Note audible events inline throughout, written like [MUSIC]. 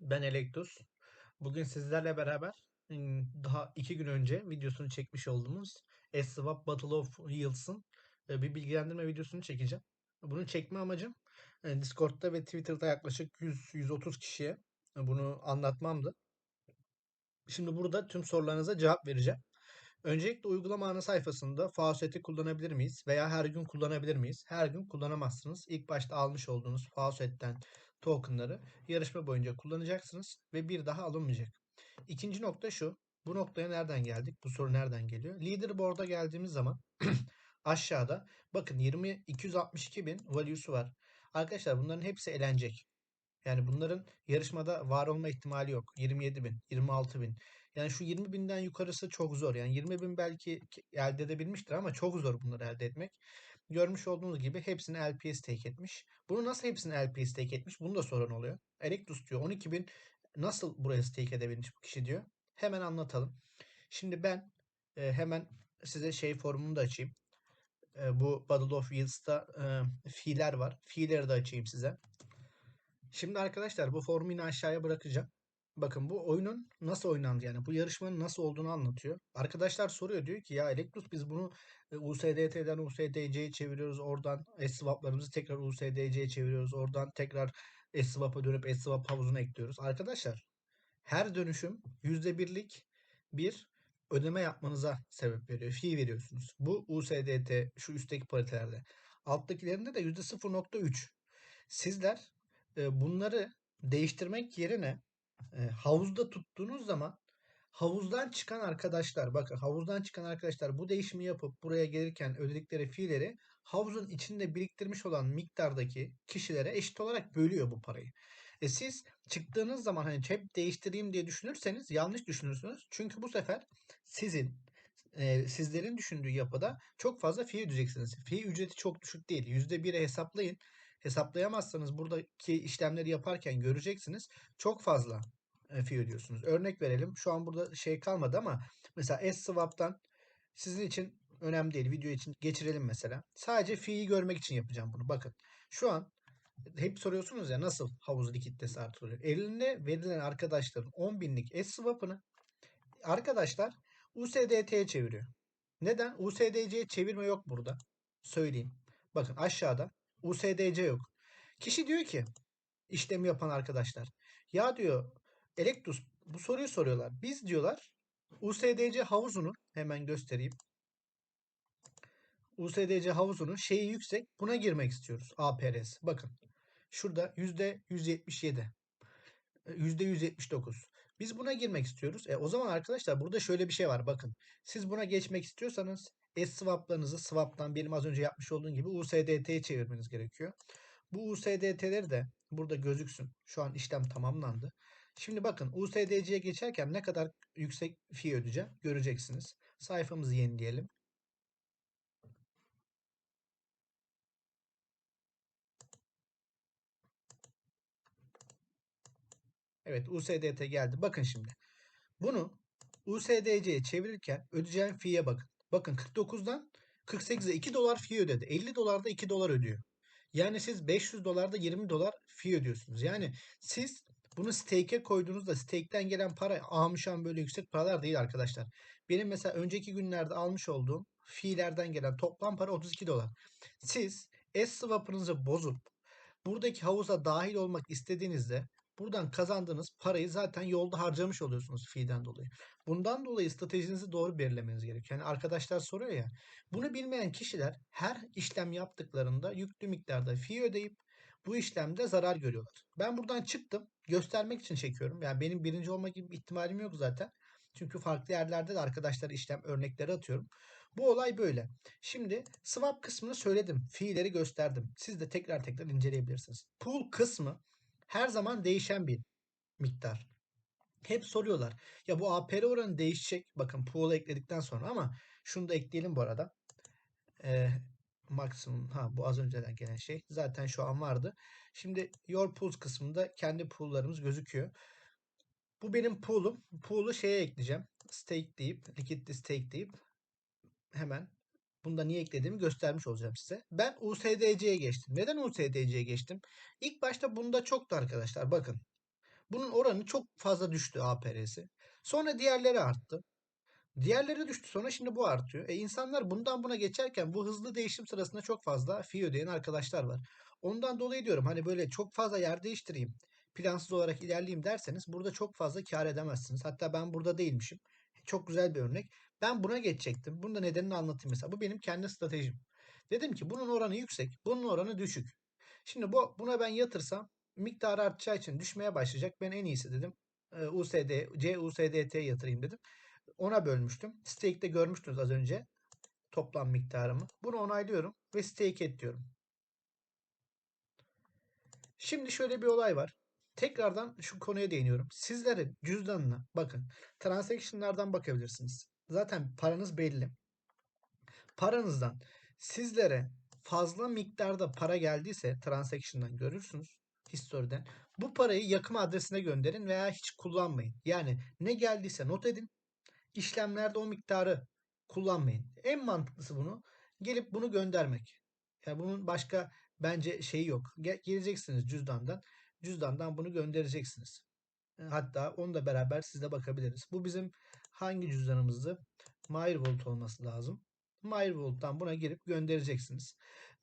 Ben Elektus. Bugün sizlerle beraber daha iki gün önce videosunu çekmiş olduğumuz S-Swap Battle of Yields'ın bir bilgilendirme videosunu çekeceğim. Bunu çekme amacım Discord'da ve Twitter'da yaklaşık 100-130 kişiye bunu anlatmamdı. Şimdi burada tüm sorularınıza cevap vereceğim. Öncelikle uygulama ana sayfasında faucet'i kullanabilir miyiz veya her gün kullanabilir miyiz? Her gün kullanamazsınız. İlk başta almış olduğunuz faucet'ten tokenları yarışma boyunca kullanacaksınız ve bir daha alınmayacak. İkinci nokta şu. Bu noktaya nereden geldik? Bu soru nereden geliyor? Leaderboard'a geldiğimiz zaman [CLEARS THROAT] aşağıda bakın 20 262 bin value'su var. Arkadaşlar bunların hepsi elenecek. Yani bunların yarışmada var olma ihtimali yok. 27 bin, 26 bin. Yani şu 20 binden yukarısı çok zor. Yani 20 bin belki elde edebilmiştir ama çok zor bunları elde etmek. Görmüş olduğunuz gibi hepsini LP stake etmiş. Bunu nasıl hepsini LP stake etmiş? Bunu da soran oluyor. Electus diyor 12 bin nasıl buraya stake edebilmiş bu kişi diyor. Hemen anlatalım. Şimdi ben e, hemen size şey formunu da açayım. E, bu Battle of Wheels'ta e, fiiller var. Fiilleri de açayım size. Şimdi arkadaşlar bu formu yine aşağıya bırakacağım. Bakın bu oyunun nasıl oynandı yani bu yarışmanın nasıl olduğunu anlatıyor. Arkadaşlar soruyor diyor ki ya Electus biz bunu e, USDT'den USDC'ye çeviriyoruz. Oradan S-Swap'larımızı tekrar USDC'ye çeviriyoruz. Oradan tekrar S-Swap'a dönüp S-Swap havuzuna ekliyoruz. Arkadaşlar her dönüşüm %1'lik bir ödeme yapmanıza sebep veriyor. Fee veriyorsunuz. Bu USDT şu üstteki paritelerde. Alttakilerinde de %0.3. Sizler e, bunları değiştirmek yerine e, havuzda tuttuğunuz zaman havuzdan çıkan arkadaşlar bakın havuzdan çıkan arkadaşlar bu değişimi yapıp buraya gelirken ödedikleri fiilleri havuzun içinde biriktirmiş olan miktardaki kişilere eşit olarak bölüyor bu parayı. E siz çıktığınız zaman hani hep değiştireyim diye düşünürseniz yanlış düşünürsünüz. Çünkü bu sefer sizin e, sizlerin düşündüğü yapıda çok fazla fee ödeyeceksiniz. Fee ücreti çok düşük değil. %1'e hesaplayın. Hesaplayamazsanız buradaki işlemleri yaparken göreceksiniz. Çok fazla e, fee ödüyorsunuz. Örnek verelim. Şu an burada şey kalmadı ama mesela S-Swap'tan sizin için önemli değil. Video için geçirelim mesela. Sadece fee'yi görmek için yapacağım bunu. Bakın. Şu an hep soruyorsunuz ya nasıl havuz likiditesi artırılıyor. Eline verilen arkadaşların 10 binlik S-Swap'ını arkadaşlar USDT'ye çeviriyor. Neden? USDC'ye çevirme yok burada. Söyleyeyim. Bakın aşağıda USDC yok. Kişi diyor ki işlemi yapan arkadaşlar. Ya diyor Electus bu soruyu soruyorlar. Biz diyorlar USDC havuzunu hemen göstereyim. USDC havuzunun şeyi yüksek. Buna girmek istiyoruz. APRS. Bakın. Şurada %177. %179. Biz buna girmek istiyoruz. E, o zaman arkadaşlar burada şöyle bir şey var. Bakın. Siz buna geçmek istiyorsanız S-swap'larınızı swap'tan benim az önce yapmış olduğum gibi USDT'ye çevirmeniz gerekiyor. Bu USDT'leri de burada gözüksün. Şu an işlem tamamlandı. Şimdi bakın USDC'ye geçerken ne kadar yüksek fee ödeyeceğim göreceksiniz. Sayfamızı yenileyelim. Evet USDT geldi. Bakın şimdi. Bunu USDC'ye çevirirken ödeyeceğim fee'ye bakın. Bakın 49'dan 48'e 2 dolar fee ödedi. 50 dolarda 2 dolar ödüyor. Yani siz 500 dolarda 20 dolar fee ödüyorsunuz. Yani siz bunu stake'e koyduğunuzda stake'ten gelen para amışan böyle yüksek paralar değil arkadaşlar. Benim mesela önceki günlerde almış olduğum fee'lerden gelen toplam para 32 dolar. Siz S-swap'ınızı bozup buradaki havuza dahil olmak istediğinizde buradan kazandığınız parayı zaten yolda harcamış oluyorsunuz fee'den dolayı. Bundan dolayı stratejinizi doğru belirlemeniz gerekiyor. Yani arkadaşlar soruyor ya. Bunu bilmeyen kişiler her işlem yaptıklarında yüklü miktarda fee ödeyip bu işlemde zarar görüyorlar. Ben buradan çıktım. Göstermek için çekiyorum. Yani benim birinci olma gibi bir ihtimalim yok zaten. Çünkü farklı yerlerde de arkadaşlar işlem örnekleri atıyorum. Bu olay böyle. Şimdi swap kısmını söyledim. Fiilleri gösterdim. Siz de tekrar tekrar inceleyebilirsiniz. Pool kısmı her zaman değişen bir miktar. Hep soruyorlar. Ya bu APR oranı değişecek. Bakın pool'a ekledikten sonra ama şunu da ekleyelim bu arada. Ee, maksimum ha bu az önceden gelen şey. Zaten şu an vardı. Şimdi your pools kısmında kendi pool'larımız gözüküyor. Bu benim pool'um. Pool'u şeye ekleyeceğim. Stake deyip, liquidity stake deyip hemen Bunda niye eklediğimi göstermiş olacağım size. Ben USDC'ye geçtim. Neden USDC'ye geçtim? İlk başta bunda çoktu arkadaşlar. Bakın. Bunun oranı çok fazla düştü APR'si. Sonra diğerleri arttı. Diğerleri düştü sonra şimdi bu artıyor. E insanlar bundan buna geçerken bu hızlı değişim sırasında çok fazla fee ödeyen arkadaşlar var. Ondan dolayı diyorum hani böyle çok fazla yer değiştireyim, plansız olarak ilerleyeyim derseniz burada çok fazla kar edemezsiniz. Hatta ben burada değilmişim. Çok güzel bir örnek. Ben buna geçecektim. Bunun da nedenini anlatayım mesela. Bu benim kendi stratejim. Dedim ki bunun oranı yüksek, bunun oranı düşük. Şimdi bu buna ben yatırsam miktarı artacağı için düşmeye başlayacak. Ben en iyisi dedim. USD, CUSDT yatırayım dedim. Ona bölmüştüm. Stake'de görmüştünüz az önce toplam miktarımı. Bunu onaylıyorum ve stake et diyorum. Şimdi şöyle bir olay var. Tekrardan şu konuya değiniyorum. Sizlerin cüzdanına bakın. Transaction'lardan bakabilirsiniz. Zaten paranız belli. Paranızdan sizlere fazla miktarda para geldiyse transaction'dan görürsünüz. Historiden. Bu parayı yakım adresine gönderin veya hiç kullanmayın. Yani ne geldiyse not edin. İşlemlerde o miktarı kullanmayın. En mantıklısı bunu gelip bunu göndermek. Yani bunun başka bence şeyi yok. Ge- geleceksiniz cüzdandan. Cüzdandan bunu göndereceksiniz. E, Hatta onu da beraber sizle bakabiliriz. Bu bizim hangi cüzdanımızdı? Myrvault olması lazım. Myrvault'tan buna girip göndereceksiniz.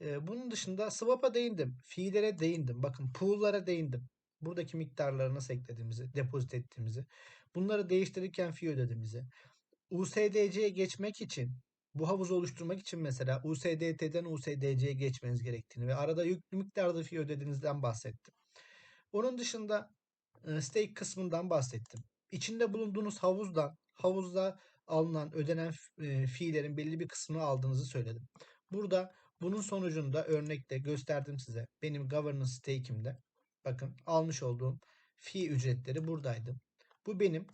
E, bunun dışında swap'a değindim. Fiillere değindim. Bakın pool'lara değindim. Buradaki miktarları nasıl eklediğimizi, depozit ettiğimizi. Bunları değiştirirken fee ödediğimizi. USDC'ye geçmek için bu havuzu oluşturmak için mesela USDT'den USDC'ye geçmeniz gerektiğini ve arada yüklü miktarda fee ödediğinizden bahsettim. Onun dışında e, stake kısmından bahsettim. İçinde bulunduğunuz havuzdan, havuzda alınan, ödenen e, fiillerin belli bir kısmını aldığınızı söyledim. Burada bunun sonucunda örnekte gösterdim size. Benim governance stake'imde bakın almış olduğum fee ücretleri buradaydı. Bu benim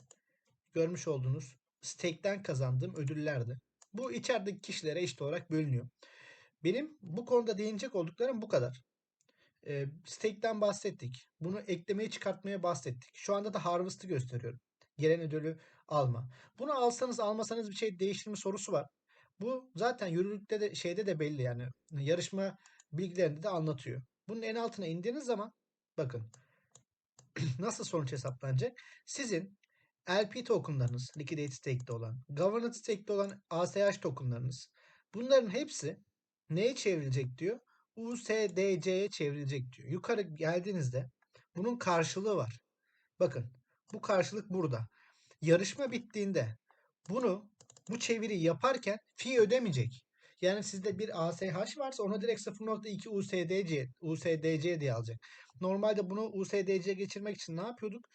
görmüş olduğunuz stake'den kazandığım ödüllerdi. Bu içerideki kişilere eşit olarak bölünüyor. Benim bu konuda değinecek olduklarım bu kadar. E, stake'den bahsettik. Bunu eklemeye çıkartmaya bahsettik. Şu anda da harvest'ı gösteriyorum. Gelen ödülü alma. Bunu alsanız almasanız bir şey değişir mi sorusu var. Bu zaten yürürlükte de şeyde de belli yani. Yarışma bilgilerinde de anlatıyor. Bunun en altına indiğiniz zaman bakın [CLEARS THROAT] nasıl sonuç hesaplanacak? Sizin LP tokenlarınız, Liquidate Stake'de olan, Governance Stake'de olan ACH tokenlarınız. Bunların hepsi neye çevrilecek diyor? USDC'ye çevrilecek diyor. Yukarı geldiğinizde bunun karşılığı var. Bakın bu karşılık burada. Yarışma bittiğinde bunu bu çeviriyi yaparken fee ödemeyecek. Yani sizde bir ASH varsa ona direkt 0.2 USDC, USDC diye alacak. Normalde bunu USDC'ye geçirmek için ne yapıyorduk?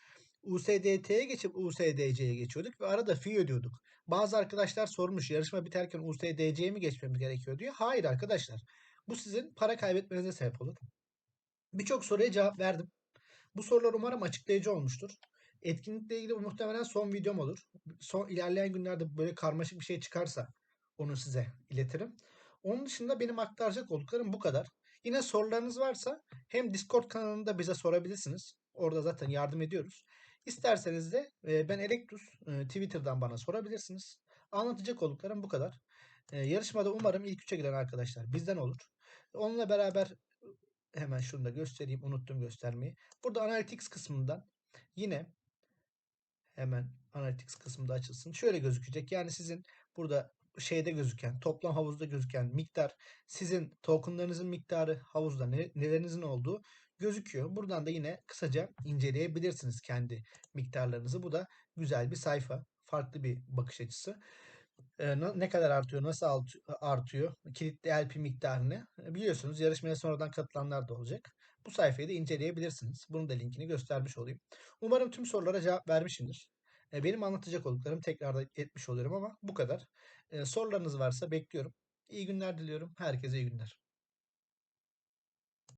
USDT'ye geçip USDC'ye geçiyorduk ve arada fee ödüyorduk. Bazı arkadaşlar sormuş yarışma biterken USDC'ye mi geçmemiz gerekiyor diye. Hayır arkadaşlar. Bu sizin para kaybetmenize sebep olur. Birçok soruya cevap verdim. Bu sorular umarım açıklayıcı olmuştur. Etkinlikle ilgili muhtemelen son videom olur. Son ilerleyen günlerde böyle karmaşık bir şey çıkarsa onu size iletirim. Onun dışında benim aktaracak olduklarım bu kadar. Yine sorularınız varsa hem Discord kanalında bize sorabilirsiniz. Orada zaten yardım ediyoruz. İsterseniz de e, ben Electus e, Twitter'dan bana sorabilirsiniz. Anlatacak olduklarım bu kadar. E, yarışmada umarım ilk üçe giren arkadaşlar bizden olur. Onunla beraber hemen şunu da göstereyim. Unuttum göstermeyi. Burada Analytics kısmından yine hemen Analytics kısmında açılsın. Şöyle gözükecek. Yani sizin burada şeyde gözüken, toplam havuzda gözüken miktar, sizin tokenlarınızın miktarı havuzda ne, nelerinizin olduğu gözüküyor. Buradan da yine kısaca inceleyebilirsiniz kendi miktarlarınızı. Bu da güzel bir sayfa. Farklı bir bakış açısı. Ee, ne kadar artıyor, nasıl artıyor kilitli LP miktarını biliyorsunuz. Yarışmaya sonradan katılanlar da olacak. Bu sayfayı da inceleyebilirsiniz. Bunun da linkini göstermiş olayım. Umarım tüm sorulara cevap vermişimdir. Benim anlatacak olduklarım tekrar etmiş oluyorum ama bu kadar. Sorularınız varsa bekliyorum. İyi günler diliyorum. Herkese iyi günler.